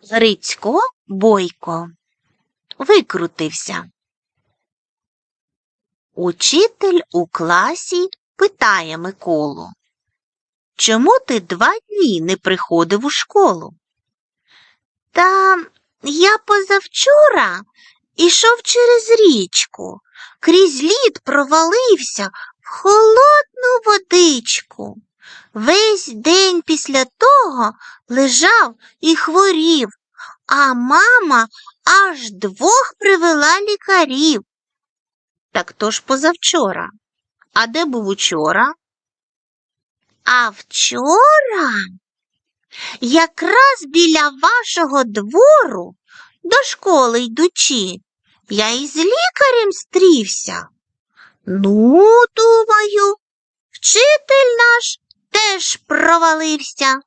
Грицько Бойко викрутився. Учитель у класі питає Миколу. Чому ти два дні не приходив у школу? Та я позавчора ішов через річку, крізь лід провалився в холодну водичку. Весь день після того лежав і хворів, а мама аж двох привела лікарів. Так то ж позавчора. А де був учора? А вчора якраз біля вашого двору до школи йдучи, я із лікарем стрівся. Ну, думаю, провалився.